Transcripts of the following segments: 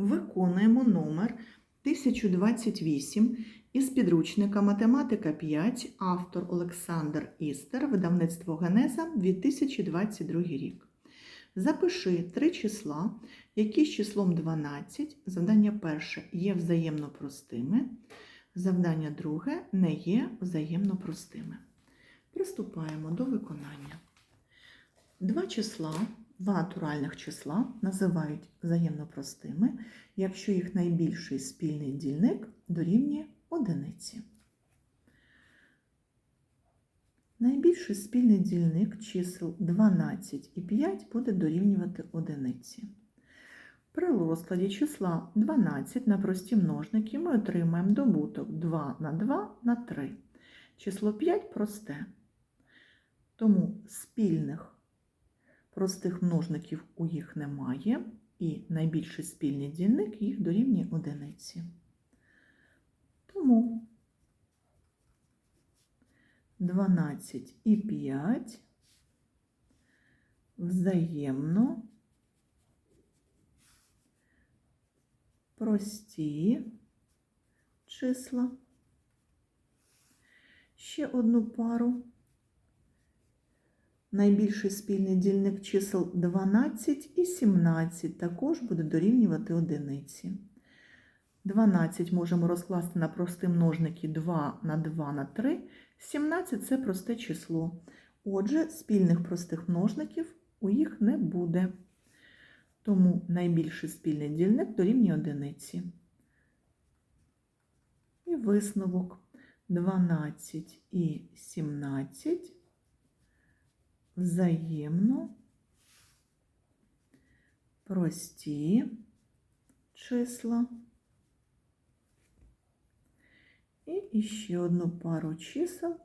Виконуємо номер 1028 із підручника Математика 5, автор Олександр Істер, видавництво Генеза 2022 рік. Запиши три числа, які з числом 12, завдання перше є взаємно простими, завдання друге не є взаємно простими. Приступаємо до виконання. Два числа, два натуральних числа називають взаємно простими, якщо їх найбільший спільний дільник дорівнює одиниці. Найбільший спільний дільник чисел 12 і 5 буде дорівнювати одиниці. При розкладі числа 12 на прості множники ми отримаємо добуток 2 на 2 на 3. Число 5 просте. Тому спільних простих множників у їх немає, і найбільший спільний дільник їх дорівнює одиниці. Тому 12 і 5 взаємно прості числа. Ще одну пару. Найбільший спільний дільник чисел 12 і 17 також буде дорівнювати одиниці. 12 можемо розкласти на прості множники 2 на 2 на 3. 17 це просте число. Отже, спільних простих множників у їх не буде. Тому найбільший спільний дільник дорівнює одиниці. І висновок 12 і 17 взаємно прості числа. І ще одну пару чисел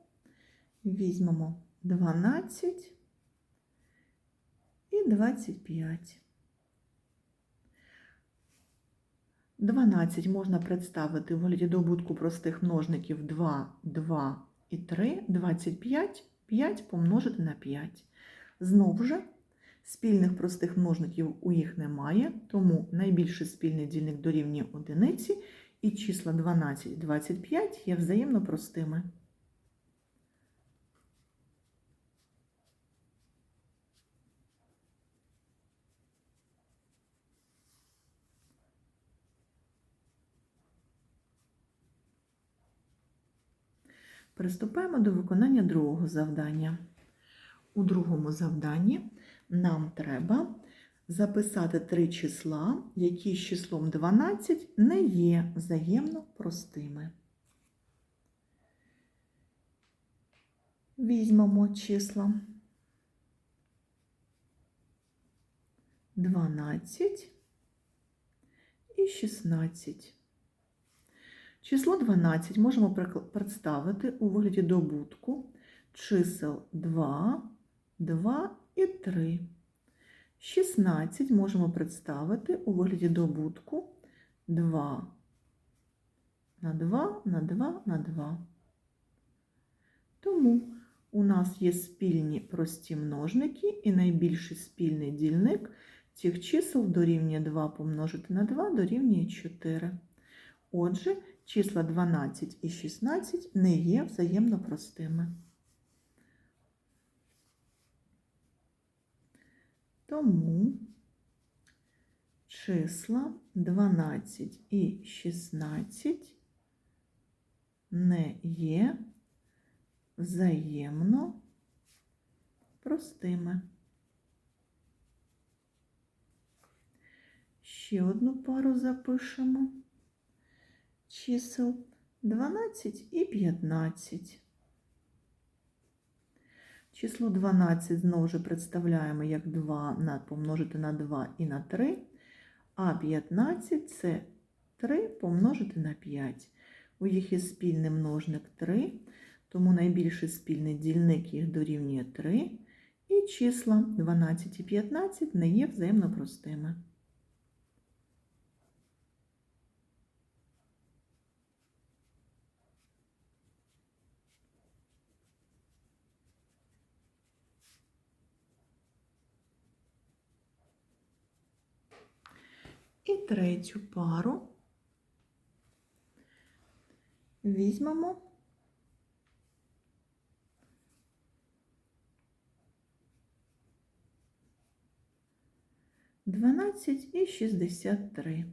візьмемо 12 і 25. 12 можна представити в вигляді добутку простих множників 2, 2 і 3, 25, 5 помножити на 5. Знову ж, спільних простих множників у їх немає, тому найбільший спільний дільник дорівнює одиниці, і числа 12 і 25 є взаємно простими. Приступаємо до виконання другого завдання. У другому завданні нам треба записати три числа, які з числом 12 не є взаємно простими. Візьмемо числа 12 і 16. Число 12 можемо представити у вигляді добутку чисел 2, 2 і 3. 16 можемо представити у вигляді добутку 2 на 2 на 2 на 2. Тому у нас є спільні прості множники і найбільший спільний дільник цих чисел дорівнює 2 помножити на 2 дорівнює 4. Отже, числа 12 і 16 не є взаємно простими. Тому числа 12 і 16 не є взаємно простими. Ще одну пару запишемо чисел 12 і 15. Число 12 знову ж представляємо як 2 на, помножити на 2 і на 3, а 15 це 3 помножити на 5. У їх є спільний множник 3, тому найбільший спільний дільник їх дорівнює 3, і числа 12 і 15 не є взаємно простими. І третю пару візьмемо дванадцять і шістдесят три.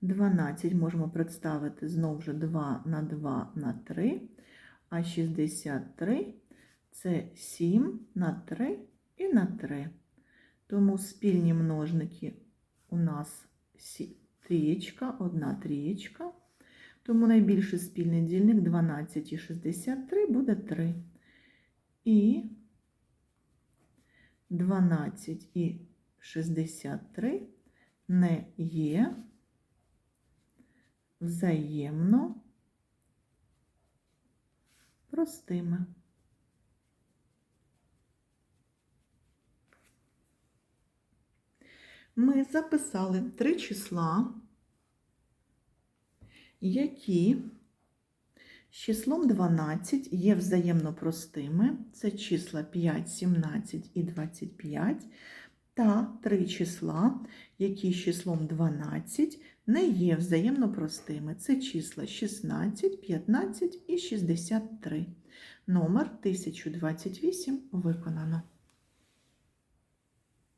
12 можемо представити знову ж 2 на 2 на 3, а 63 це 7 на 3 і на 3. Тому спільні множники у нас трієчка, одна трієчка. Тому найбільший спільний дільник 12 і 63 буде 3. І 12 і 63 не є взаємно простими. Ми записали три числа, які з числом 12 є взаємно простими. Це числа 5, 17 і 25, та три числа, які з числом 12 не є взаємно простими. Це числа 16, 15 і 63. Номер 1028 виконано.